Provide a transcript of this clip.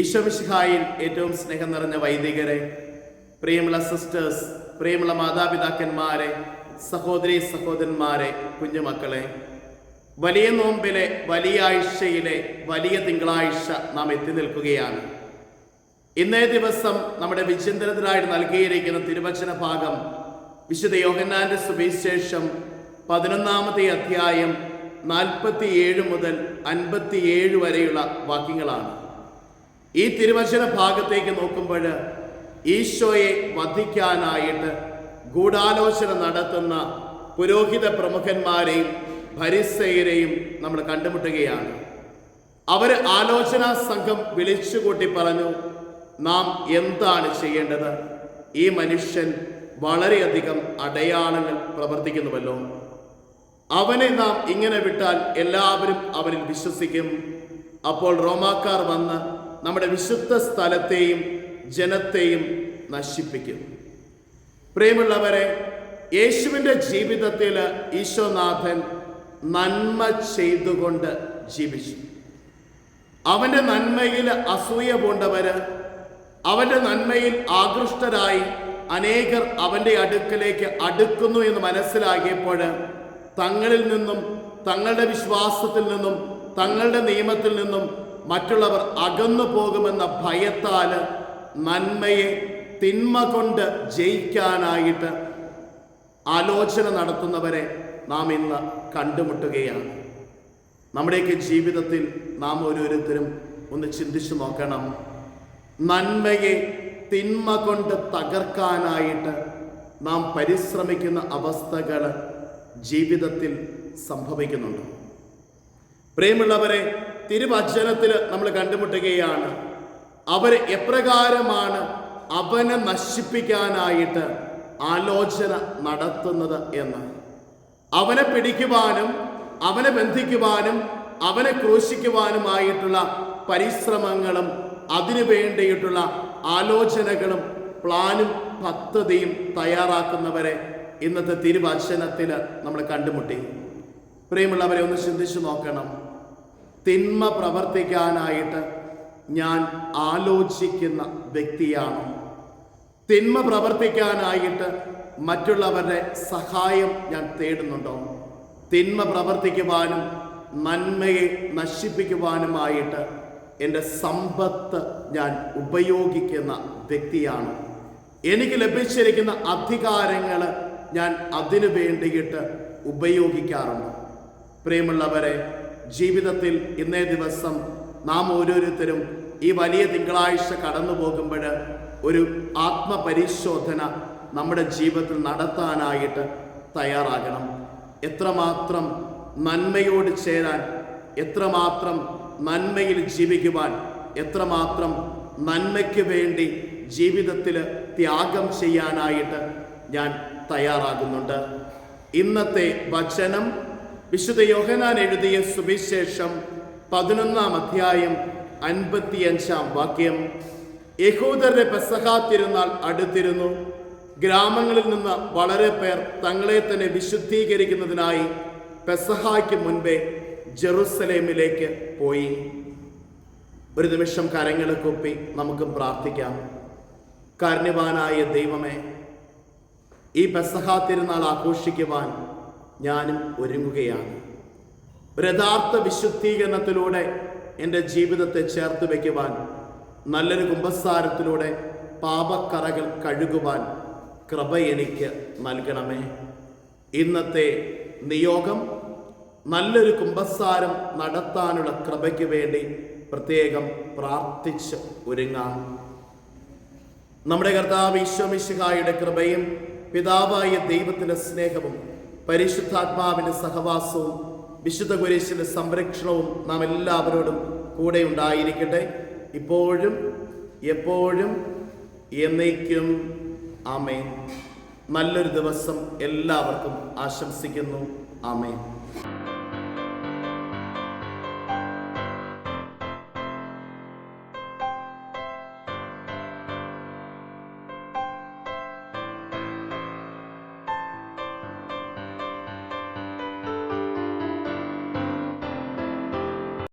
ഈശ്വമിഷിഹായിൽ ഏറ്റവും സ്നേഹം നിറഞ്ഞ വൈദികരെ പ്രിയമുള്ള സിസ്റ്റേഴ്സ് പ്രിയമുള്ള മാതാപിതാക്കന്മാരെ സഹോദരി സഹോദരന്മാരെ കുഞ്ഞുമക്കളെ വലിയ നോമ്പിലെ വലിയ ആഴ്ചയിലെ വലിയ തിങ്കളാഴ്ച നാം എത്തി നിൽക്കുകയാണ്. ഇന്നേ ദിവസം നമ്മുടെ വിചിന്തനത്തിനായിട്ട് നൽകിയിരിക്കുന്ന തിരുവചന ഭാഗം വിശുദ്ധ യോഹന്നാന്റെ സുവിശേഷം പതിനൊന്നാമത്തെ അധ്യായം നാൽപ്പത്തിയേഴ് മുതൽ അൻപത്തിയേഴ് വരെയുള്ള വാക്യങ്ങളാണ്. ഈ തിരുവചന ഭാഗത്തേക്ക് നോക്കുമ്പോൾ ഈശോയെ വധിക്കാനായിട്ട് ഗൂഢാലോചന നടത്തുന്ന പുരോഹിത പ്രമുഖന്മാരെയും ഭരിസയരെയും നമ്മൾ കണ്ടുമുട്ടുകയാണ്. അവർ ആലോചനാ സംഘം വിളിച്ചുകൂട്ടി പറഞ്ഞു നാം എന്താണ് ചെയ്യേണ്ടത്? ഈ മനുഷ്യൻ വളരെയധികം അടയാളങ്ങൾ പ്രവർത്തിക്കുന്നുവല്ലോ. അവനെ നാം ഇങ്ങനെ വിട്ടാൽ എല്ലാവരും അവനിൽ വിശ്വസിക്കും. അപ്പോൾ റോമാക്കാർ വന്ന് നമ്മുടെ വിശുദ്ധ സ്ഥലത്തെയും ജനത്തെയും നശിപ്പിക്കും പ്രിയമുള്ളവരെ യേശുവിന്റെ ജീവിതത്തിൽ ഈശോനാഥൻ നന്മ ചെയ്തുകൊണ്ട് ജീവിച്ചു. അവന്റെ നന്മയിൽ അസൂയ പൂണ്ടവര് അവന്റെ നന്മയിൽ ആകൃഷ്ടരായി അനേകർ അവന്റെ അടുക്കലേക്ക് അടുക്കുന്നു എന്ന് മനസ്സിലാകിയപ്പോൾ തങ്ങളിൽ നിന്നും തങ്ങളുടെ വിശ്വാസത്തിൽ നിന്നും തങ്ങളുടെ നിയമത്തിൽ നിന്നും മറ്റുള്ളവർ അകന്നു പോകുമെന്ന ഭയത്താൽ നന്മയെ തിന്മ കൊണ്ട് ജയിക്കാനായിട്ട് ആലോചന നടത്തുന്നവരെ നാം ഇന്ന് കണ്ടുമുട്ടുകയാണ്. നമ്മുടെയൊക്കെ ജീവിതത്തിൽ നാം ഓരോരുത്തരും ഒന്ന് ചിന്തിച്ചു നോക്കണം. നന്മയെ തിന്മ കൊണ്ട് തകർക്കാനായിട്ട് നാം പരിശ്രമിക്കുന്ന അവസ്ഥകൾ ജീവിതത്തിൽ സംഭവിക്കുന്നുണ്ട്. പ്രിയമുള്ളവരെ തിരുവചനത്തിൽ നമ്മൾ കണ്ടുമുട്ടുകയാണ്. അവർ എപ്രകാരമാണ് അവനെ നശിപ്പിക്കാനായിട്ട് ആലോചന നടത്തുന്നത് എന്ന്. അവനെ പിടിക്കുവാനും അവനെ ബന്ധിക്കുവാനും അവനെ ക്രൂശിക്കുവാനുമായിട്ടുള്ള പരിശ്രമങ്ങളും അതിനു വേണ്ടിയിട്ടുള്ള ആലോചനകളും പ്ലാനും പദ്ധതിയും തയ്യാറാക്കുന്നവരെ ഇന്നത്തെ തിരുവചനത്തിൽ നമ്മൾ കണ്ടുമുട്ടി. പ്രിയമുള്ളവരെ ഒന്ന് ചിന്തിച്ചു നോക്കണം. തിന്മ പ്രവർത്തിക്കാനായിട്ട് ഞാൻ ആലോചിക്കുന്ന വ്യക്തിയാണ്. തിന്മ പ്രവർത്തിക്കാനായിട്ട് മറ്റുള്ളവരുടെ സഹായം ഞാൻ തേടുന്നുണ്ടോ? തിന്മ പ്രവർത്തിക്കുവാനും നന്മയെ നശിപ്പിക്കുവാനുമായിട്ട് എന്റെ സമ്പത്ത് ഞാൻ ഉപയോഗിക്കുന്ന വ്യക്തിയാണ്. എനിക്ക് ലഭിച്ചിരിക്കുന്ന അധികാരങ്ങൾ ഞാൻ അതിനു വേണ്ടിയിട്ട് ഉപയോഗിക്കാറുണ്ട്. പ്രിയമുള്ളവരെ ജീവിതത്തിൽ ഇന്നേ ദിവസം നാം ഓരോരുത്തരും ഈ വലിയ തിങ്കളാഴ്ച കടന്നു പോകുമ്പോൾ ഒരു ആത്മപരിശോധന നമ്മുടെ ജീവിതത്തിൽ നടത്താനായിട്ട് തയ്യാറാകണം. എത്രമാത്രം നന്മയോട് ചേരാൻ എത്രമാത്രം നന്മയിൽ ജീവിക്കുവാൻ എത്രമാത്രം നന്മയ്ക്ക് വേണ്ടി ജീവിതത്തിൽ ത്യാഗം ചെയ്യാനായിട്ട് ഞാൻ തയ്യാറാകുന്നുണ്ട്. ഇന്നത്തെ വചനം വിശുദ്ധ യോഹനാൻ എഴുതിയ സുവിശേഷം പതിനൊന്നാം അധ്യായം അൻപത്തിയഞ്ചാം വാക്യം. യഹൂദരുടെ പെസഹാ അടുത്തിരുന്നു. ഗ്രാമങ്ങളിൽ നിന്ന് വളരെ പേർ തങ്ങളെ തന്നെ വിശുദ്ധീകരിക്കുന്നതിനായി പെസഹായ്ക്ക് മുൻപേ ജെറുസലേമിലേക്ക് പോയി. ഒരു നിമിഷം കരങ്ങളെ കൊപ്പി നമുക്ക് പ്രാർത്ഥിക്കാം. കാരുണ്യവാനായ ദൈവമേ ഈ പെസഹാ തിരുനാൾ ആഘോഷിക്കുവാൻ ഞാനും ഒരുങ്ങുകയാണ്. ഒരു യഥാർത്ഥ വിശുദ്ധീകരണത്തിലൂടെ എന്റെ ജീവിതത്തെ ചേർത്ത് വയ്ക്കുവാൻ നല്ലൊരു കുംഭസാരത്തിലൂടെ പാപക്കറകൾ കഴുകുവാൻ കൃപ എനിക്ക് നൽകണമേ. ഇന്നത്തെ നിയോഗം നല്ലൊരു കുംഭസാരം നടത്താനുള്ള കൃപയ്ക്ക് വേണ്ടി പ്രത്യേകം പ്രാർത്ഥിച്ച് ഒരുങ്ങാം. നമ്മുടെ കർത്താവ് ഈശ്വമിശിഹായുടെ കൃപയും പിതാവായ ദൈവത്തിന്റെ സ്നേഹവും പരിശുദ്ധാത്മാവിന്റെ സഹവാസവും വിശുദ്ധ കുരിശിന്റെ സംരക്ഷണവും നാം എല്ലാവരോടും കൂടെ ഉണ്ടായിരിക്കട്ടെ. ഇപ്പോഴും എപ്പോഴും എന്നേക്കും. ആമേൻ. നല്ലൊരു ദിവസം എല്ലാവർക്കും ആശംസിക്കുന്നു. ആമേൻ.